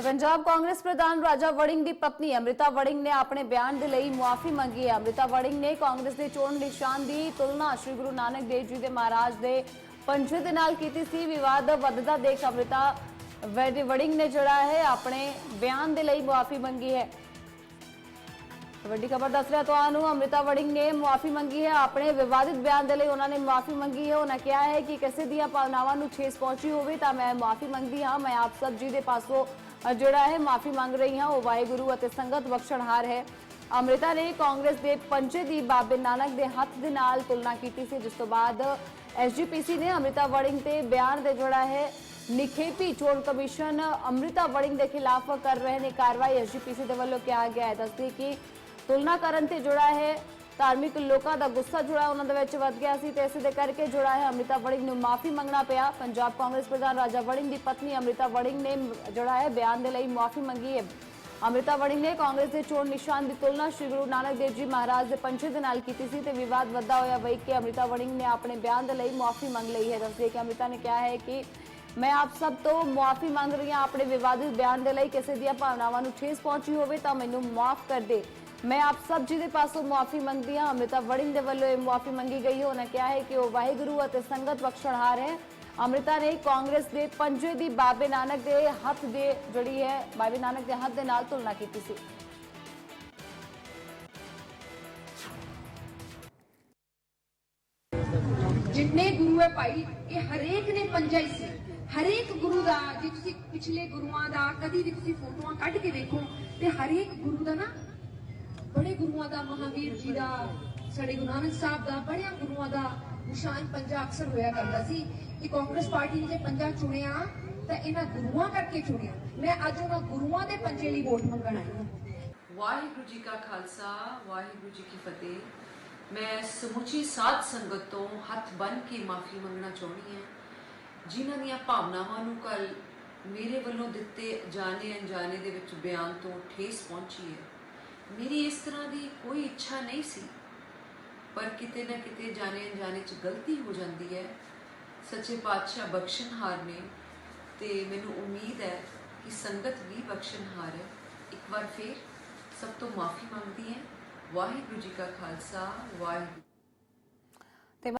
ਤੇ ਪੰਜਾਬ ਕਾਂਗਰਸ ਪ੍ਰਧਾਨ ਰਾਜਾ ਵੜਿੰਗ ਦੀ ਪਤਨੀ ਅੰਮ੍ਰਿਤਾ ਵੜਿੰਗ ਨੇ ਆਪਣੇ ਬਿਆਨ ਦੇ ਲਈ ਮੁਆਫੀ ਮੰਗੀ ਹੈ। ਅੰਮ੍ਰਿਤਾ ਵੜਿੰਗ ਨੇ ਕਾਂਗਰਸ ਦੇ ਚੋਣ ਨਿਸ਼ਾਨ ਦੀ ਤੁਲਨਾ ਸ੍ਰੀ ਗੁਰੂ ਨਾਨਕ ਦੇਵ ਜੀ ਦੇ ਮਹਾਰਾਜ ਦੇ ਪੰਜੇ ਦੇ ਨਾਲ ਕੀਤੀ ਸੀ। ਵਿਵਾਦ ਵੱਧਦਾ ਦੇਖ ਅੰਮ੍ਰਿਤਾ ਵੜਿੰਗ ਨੇ ਜਿਹੜਾ ਹੈ ਆਪਣੇ ਬਿਆਨ ਦੇ ਲਈ ਮੁਆਫੀ ਮੰਗੀ ਹੈ। ਵੱਡੀ ਖਬਰ ਦੱਸ ਰਿਹਾ ਤੁਹਾਨੂੰ, ਅੰਮ੍ਰਿਤਾ ਵੜਿੰਗ ਨੇ ਮੁਆਫੀ ਮੰਗੀ ਹੈ। ਆਪਣੇ ਵਿਵਾਦਿਤ ਬਿਆਨ ਦੇ ਲਈ ਉਹਨਾਂ ਨੇ ਮੁਆਫੀ ਮੰਗੀ ਹੈ। ਉਹਨਾਂ ਕਿਹਾ ਹੈ ਕਿ ਕਿਸੇ ਦੀਆਂ ਭਾਵਨਾਵਾਂ ਨੂੰ ਠੇਸ ਪਹੁੰਚੀ ਹੋਵੇ ਤਾਂ ਮੈਂ ਮੁਆਫੀ ਮੰਗਦੀ ਹਾਂ। ਮੈਂ ਆਪ ਸਭ ਜੀ ਦੇ ਪਾਸੋਂ ਜਿਹੜਾ ਹੈ ਮਾਫੀ ਮੰਗ ਰਹੀ ਹਾਂ ਉਹ ਵਾਹਿਗੁਰੂ ਅਤੇ ਸੰਗਤ ਬਖਸ਼ਣਹਾਰ ਹੈ ਅੰਮ੍ਰਿਤਾ ਨੇ ਕਾਂਗਰਸ ਦੇ ਪੰਚੇ ਦੀ ਬਾਬੇ ਨਾਨਕ ਦੇ ਹੱਥ ਦੇ ਨਾਲ ਤੁਲਨਾ ਕੀਤੀ ਸੀ ਜਿਸ ਤੋਂ ਬਾਅਦ ਐਸਜੀਪੀਸੀ ਨੇ ਅੰਮ੍ਰਿਤਾ ਵੜਿੰਗ ਤੇ ਬਿਆਨ ਦੇ ਜਿਹੜਾ ਹੈ ਨਿਖੇਪੀ ਚੋਣ ਕਮਿਸ਼ਨ ਅੰਮ੍ਰਿਤਾ ਵੜਿੰਗ ਦੇ ਖਿਲਾਫ ਕਰ ਰਹੇ ਨੇ ਕਾਰਵਾਈ ਐਸਜੀਪੀਸੀ ਦੇ ਵੱਲੋਂ ਕਿਹਾ ਗਿਆ ਹੈ ਦੱਸਦੀ ਕਿ ਤੁਲਨਾ ਕਰਨ ਤੇ ਜੁੜਾ ਹੈ ਧਾਰਮਿਕ ਲੋਕਾਂ ਦਾ ਗੁੱਸਾ ਜੁੜਾ ਉਹਨਾਂ ਦੇ ਵਿੱਚ ਵੱਧ ਗਿਆ ਸੀ ਤੇ ਇਸੇ ਦੇ ਕਰਕੇ ਜੁੜਾ ਹੈ ਅੰਮ੍ਰਿਤਾ ਵੜਿੰਗ ਨੂੰ ਮਾਫੀ ਮੰਗਣਾ ਪਿਆ। ਪੰਜਾਬ ਕਾਂਗਰਸ ਪ੍ਰਧਾਨ ਰਾਜਾ ਵੜਿੰਗ ਦੀ ਪਤਨੀ ਅੰਮ੍ਰਿਤਾ ਵੜਿੰਗ ਨੇ ਜਿਹੜਾ ਹੈ, ਬਿਆਨ ਦੇ ਲਈ ਮਾਫੀ ਮੰਗੀ ਹੈ। ਅੰਮ੍ਰਿਤਾ ਵੜਿੰਗ ਨੇ ਕਾਂਗਰਸ ਦੇ ਚੋਣ ਨਿਸ਼ਾਨ ਦੀ ਤੁਲਨਾ ਸ਼੍ਰੀ ਗੁਰੂ ਨਾਨਕ ਦੇਵ ਜੀ ਮਹਾਰਾਜ ਦੇ ਪੰਚੇ ਦੇ ਨਾਲ ਕੀਤੀ ਸੀ ਤੇ ਵਿਵਾਦ ਵੱਧਾ ਹੋਇਆ ਵੇਖ ਕੇ ਅੰਮ੍ਰਿਤਾ ਵੜਿੰਗ ਨੇ ਆਪਣੇ ਬਿਆਨ ਦੇ ਲਈ ਮਾਫੀ ਮੰਗ ਲਈ ਹੈ। ਦੱਸਦੇ ਕਿ ਅੰਮ੍ਰਿਤਾ ਨੇ ਕਿਹਾ ਹੈ ਕਿ ਮੈਂ ਆਪ ਸਭ ਤੋਂ ਮੁਆਫੀ ਮੰਗ ਰਹੀ ਹਾਂ, ਆਪਣੇ ਵਿਵਾਦਿਤ ਬਿਆਨ ਦੇ ਲਈ ਕਿਸੇ ਦੀਆਂ ਭਾਵਨਾਵਾਂ ਨੂੰ ਠੇਸ ਪਹੁੰਚੀ ਹੋਵੇ ਤਾਂ ਮੈਨੂੰ ਮਾਫ ਕਰ ਦੇ। ਮੈਂ ਆਪ ਸਭ ਜੀ ਦੇ ਪਾਸੋਂ ਮੁਆਫੀ ਮੰਗਦੀ ਹਾਂ। ਅੰਮ੍ਰਿਤਾ ਵੜਿੰਗ ਦੇ ਵੱਲੋਂ ਇਹ ਮੁਆਫੀ ਮੰਗੀ ਗਈ ਹੈ। ਉਹਨਾਂ ਕਿਹਾ ਹੈ ਕਿ ਉਹ ਵਾਹਿਗੁਰੂ ਅਤੇ ਸੰਗਤ ਬਖਸ਼ਣਹਾਰ ਹੈ। ਅੰਮ੍ਰਿਤਾ ਨੇ ਕਾਂਗਰਸ ਦੇ ਪੰਜੇ ਦੀ ਬਾਬੇ ਨਾਨਕ ਦੇ ਹੱਥ ਦੇ ਜਿਹੜੀ ਹੈ, ਬਾਬੇ ਨਾਨਕ ਦੇ ਹੱਥ ਦੇ ਨਾਲ ਤੁਲਨਾ ਕੀਤੀ ਸੀ। ਜਿੰਨੇ ਗੁਰੂ ਹੈ ਭਾਈ, ਇਹ ਹਰੇਕ ਨੇ ਪੰਜਾ ਹੀ ਸੀ। ਹਰੇਕ ਗੁਰੂ ਦਾ, ਜੇ ਤੁਸੀਂ ਪਿਛਲੇ ਗੁਰੂਆਂ ਦਾ, ਕਦੀ ਵੀ ਤੁਸੀਂ ਫੋਟੋਆਂ ਕੱਢ ਕੇ ਦੇਖੋ, ਤੇ ਹਰੇਕ ਗੁਰੂ ਦਾ ਨਾ ਬੜੇ ਗੁਰੂਆਂ ਦਾ ਮਹਾਵੀਰ ਜੀ ਦਾ, ਸਾਡੇ ਗੁਰੂ ਨਾਨਕ ਸਾਹਿਬ ਦਾ, ਬੜਿਆਂ ਗੁਰੂਆਂ ਦਾ ਨਿਸ਼ਾਨ ਪੰਜਾ ਅਕਸਰ ਹੋਇਆ ਕਰਦਾ ਸੀ ਕਿ ਕਾਂਗਰਸ ਪਾਰਟੀ ਨੇ ਜੇ ਪੰਜਾ ਚੁਣਿਆ, ਤਾਂ ਇਹਨਾਂ ਗੁਰੂਆਂ ਕਰਕੇ ਚੁਣਿਆ। ਮੈਂ ਅੱਜ ਉਹਨਾਂ ਗੁਰੂਆਂ ਦੇ ਪੰਜੇ ਲਈ ਵੋਟ ਮੰਗਣ ਆਈ ਹਾਂ। ਵਾਹਿਗੁਰੂ ਜੀ ਕਾ ਖਾਲਸਾ, ਵਾਹਿਗੁਰੂ ਜੀ ਕੀ ਫਤਿਹ। ਮੈਂ ਸਮੁੱਚੀ ਸਾਧ ਸੰਗਤ ਤੋਂ ਹੱਥ ਬੰਨ ਕੇ ਮਾਫੀ ਮੰਗਣਾ ਚਾਹੁੰਦੀ ਹਾਂ। ਜਿਨ੍ਹਾਂ ਦੀਆਂ ਭਾਵਨਾਵਾਂ ਨੂੰ ਕੱਲ ਮੇਰੇ ਵੱਲੋਂ ਦਿੱਤੇ ਜਾਣੇ ਅਣਜਾਣੇ ਦੇ ਵਿੱਚ ਬਿਆਨ ਤੋਂ ਠੇਸ ਪਹੁੰਚੀ ਹੈ। ਮੇਰੀ ਇਸ ਤਰ੍ਹਾਂ ਦੀ ਕੋਈ ਇੱਛਾ ਨਹੀਂ ਸੀ। ਪਰ ਕਿਤੇ ਨਾ ਕਿਤੇ ਜਾਣੇ ਅਣਜਾਣੇ ਚ ਗਲਤੀ ਹੋ ਜਾਂਦੀ ਹੈ। ਸੱਚੇ ਪਾਤਸ਼ਾਹ ਬਖਸ਼ਣਹਾਰ ਨੇ ਤੇ ਮੈਨੂੰ ਉਮੀਦ ਹੈ ਕਿ ਸੰਗਤ ਵੀ ਬਖਸ਼ਣਹਾਰ ਹੈ। ਇੱਕ ਵਾਰ ਫੇਰ ਸਭ ਤੋਂ ਮਾਫੀ ਮੰਗਦੀ ਹਾਂ। ਵਾਹਿਗੁਰੂ ਜੀ ਕਾ ਖਾਲਸਾ, ਵਾਹਿਗੁਰੂ